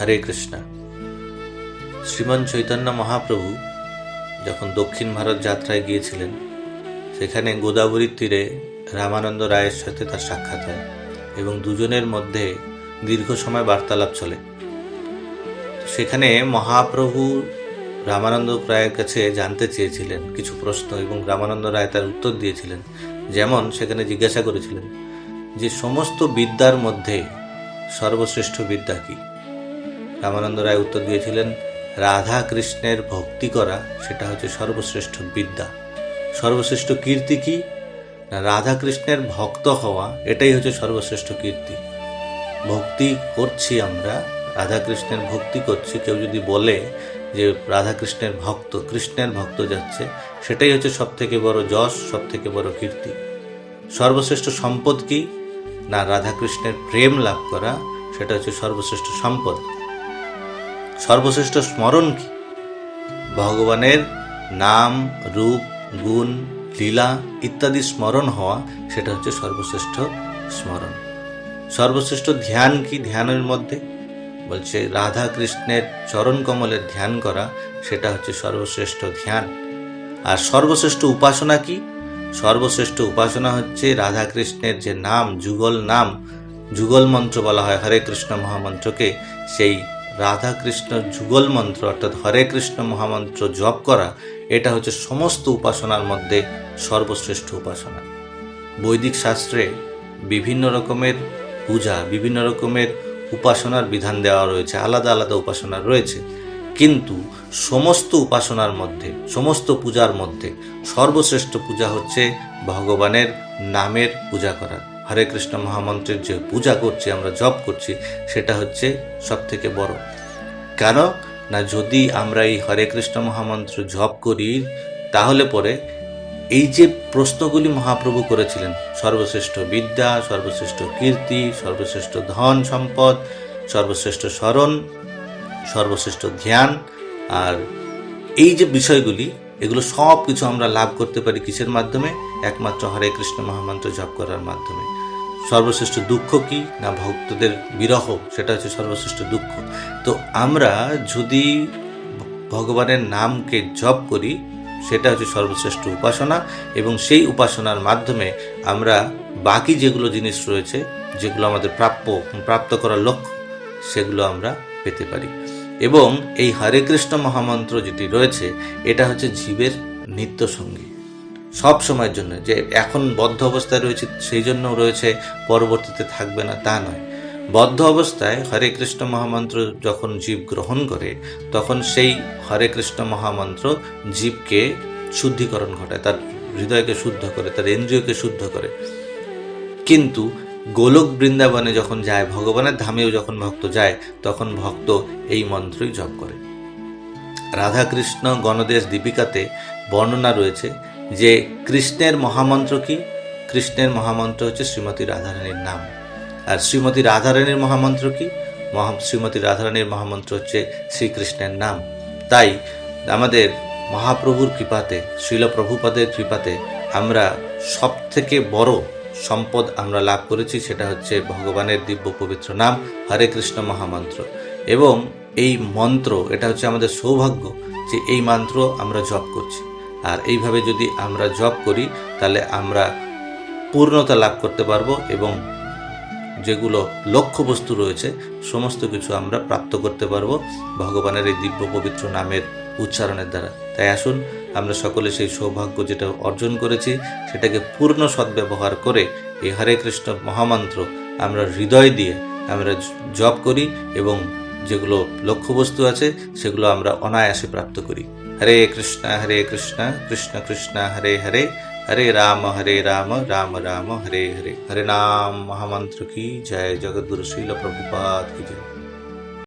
হরে কৃষ্ণ। শ্রীমান চৈতন্য মহাপ্রভু যখন দক্ষিণ ভারত যাত্রায় গিয়েছিলেন, সেখানে গোদাবরীর তীরে রামানন্দ রায়ের সাথে তার সাক্ষাৎ হয় এবং দুজনের মধ্যে দীর্ঘ সময় বার্তালাপ চলে। সেখানে মহাপ্রভু রামানন্দ রায়ের কাছে জানতে চেয়েছিলেন কিছু প্রশ্ন এবং রামানন্দ রায় তার উত্তর দিয়েছিলেন। যেমন সেখানে জিজ্ঞাসা করেছিলেন যে, সমস্ত বিদ্যার মধ্যে সর্বশ্রেষ্ঠ বিদ্যা কি? রামানন্দ রায় উত্তর দিয়েছিলেন, রাধা কৃষ্ণের ভক্তি করা, সেটা হচ্ছে সর্বশ্রেষ্ঠ বিদ্যা। সর্বশ্রেষ্ঠ কীর্তি কি? না, রাধা কৃষ্ণের ভক্ত হওয়া, এটাই হচ্ছে সর্বশ্রেষ্ঠ কীর্তি। ভক্তি করছি আমরা, রাধা কৃষ্ণের ভক্তি করছি, কেউ যদি বলে যে রাধা কৃষ্ণের ভক্ত কৃষ্ণের ভক্ত যাচ্ছে, সেটাই হচ্ছে সব থেকে বড় যশ সব থেকে বড় কীর্তি। সর্বশ্রেষ্ঠ সম্পদ কি? না, রাধা কৃষ্ণের প্রেম লাভ করা, সেটা হচ্ছে সর্বশ্রেষ্ঠ সম্পদ। সর্বশ্রেষ্ঠ স্মরণ কি? ভগবানের নাম, রূপ, গুণ, লীলা ইত্যাদি স্মরণ হওয়া, সেটা হচ্ছে সর্বশ্রেষ্ঠ স্মরণ। সর্বশ্রেষ্ঠ ধ্যান কি ধ্যানের মধ্যে? বলছে রাধা কৃষ্ণের চরণ কমলের ধ্যান করা, সেটা হচ্ছে সর্বশ্রেষ্ঠ ধ্যান। আর সর্বশ্রেষ্ঠ উপাসনা কি? সর্বশ্রেষ্ঠ উপাসনা হচ্ছে রাধা কৃষ্ণের যে নাম, যুগল নাম, যুগল মন্ত্র বলা হয়, হরে কৃষ্ণ মহামন্ত্রকে, সেই রাধা কৃষ্ণ যুগল মন্ত্র, অর্থাৎ হরে কৃষ্ণ মহামন্ত্র জপ করা, এটা হচ্ছে সমস্ত উপাসনার মধ্যে সর্বশ্রেষ্ঠ উপাসনা। বৈদিক শাস্ত্রে বিভিন্ন রকমের পূজা, বিভিন্ন রকমের উপাসনার বিধান দেওয়া রয়েছে, আলাদা আলাদা উপাসনা রয়েছে। কিন্তু সমস্ত উপাসনার মধ্যে, সমস্ত পূজার মধ্যে সর্বশ্রেষ্ঠ পূজা হচ্ছে ভগবানের নামের পূজা করা। হরে কৃষ্ণ মহামন্ত্রের যে পূজা করছি, আমরা জপ করছি, সেটা হচ্ছে সব থেকে বড়। কেন? না, যদি আমরা এই হরে কৃষ্ণ মহামন্ত্র জপ করি, তাহলে পরে এই যে প্রশ্নগুলি মহাপ্রভু করেছিলেন, সর্বশ্রেষ্ঠ বিদ্যা, সর্বশ্রেষ্ঠ কীর্তি, সর্বশ্রেষ্ঠ ধন সম্পদ, সর্বশ্রেষ্ঠ স্মরণ, সর্বশ্রেষ্ঠ ধ্যান আর এই যে বিষয়গুলি, এগুলো সব কিছু আমরা লাভ করতে পারি কিসের মাধ্যমে? একমাত্র হরে কৃষ্ণ মহামন্ত্র জপ করার মাধ্যমে। সর্বশ্রেষ্ঠ দুঃখ কি? না, ভক্তদের বিরহ, সেটা হচ্ছে সর্বশ্রেষ্ঠ দুঃখ। তো আমরা যদি ভগবানের নামকে জপ করি, সেটা হচ্ছে সর্বশ্রেষ্ঠ উপাসনা এবং সেই উপাসনার মাধ্যমে আমরা বাকি যেগুলো জিনিস রয়েছে, যেগুলো আমাদের প্রাপ্য, প্রাপ্ত করার লক্ষ্য, সেগুলো আমরা পেতে পারি। এবং এই হরে কৃষ্ণ মহামন্ত্র যেটি রয়েছে, এটা হচ্ছে জীবের নিত্য সঙ্গী সব সময়ের জন্য, যে এখন বদ্ধ অবস্থায় রয়েছে, সেই জন্য রয়েছে, পরবর্তীতে থাকবে না, তা নয়। বদ্ধ অবস্থায় হরে কৃষ্ণ মহামন্ত্র যখন জীব গ্রহণ করে, তখন সেই হরে কৃষ্ণ মহামন্ত্র জীবকে শুদ্ধিকরণ ঘটায়, তার হৃদয়কে শুদ্ধ করে, তার ইন্দ্রিয়কে শুদ্ধ করে। কিন্তু গোলক বৃন্দাবনে যখন যায়, ভগবানের ধামেও যখন ভক্ত যায়, তখন ভক্ত এই মন্ত্রই জপ করে। রাধাকৃষ্ণ গণদেশ দীপিকাতে বর্ণনা রয়েছে যে কৃষ্ণের মহামন্ত্র কি? কৃষ্ণের মহামন্ত্র হচ্ছে শ্রীমতী রাধারানীর নাম। আর শ্রীমতী রাধারানীর মহামন্ত্র কি? মহা, শ্রীমতী রাধারানীর মহামন্ত্র হচ্ছে শ্রীকৃষ্ণের নাম। তাই আমাদের মহাপ্রভুর কৃপাতে, শ্রীল প্রভুপাদের কৃপাতে আমরা সব থেকে বড় সম্পদ আমরা লাভ করেছি, সেটা হচ্ছে ভগবানের দিব্য পবিত্র নাম, হরে কৃষ্ণ মহামন্ত্র। এবং এই মন্ত্র, এটা হচ্ছে আমাদের সৌভাগ্য যে এই মন্ত্র আমরা জপ করছি। আর এইভাবে যদি আমরা জব করি, তাহলে আমরা পূর্ণতা লাভ করতে পারব এবং যেগুলো লক্ষ্য বস্তু রয়েছে, সমস্ত কিছু আমরা প্রাপ্ত করতে পারব ভগবানের এই দিব্য পবিত্র নামের উচ্চারণের দ্বারা। তাই আসুন, আমরা সকলে সেই সৌভাগ্য যেটা অর্জন করেছি, সেটাকে পূর্ণ সদ্ব্যবহার করে এই হরে কৃষ্ণ মহামন্ত্র আমরা হৃদয় দিয়ে আমরা জপ করি এবং যেগুলো লক্ষ্যবস্তু আছে, সেগুলো আমরা অনায়াসে প্রাপ্ত করি। হরে কৃষ্ণ হরে কৃষ্ণ কৃষ্ণ কৃষ্ণ হরে হরে হরে রাম হরে রাম রাম রাম হরে হরে হরে নাম মহামন্ত্র কি জয় জগৎগুরু শ্রীল প্রভুপাত কি জয়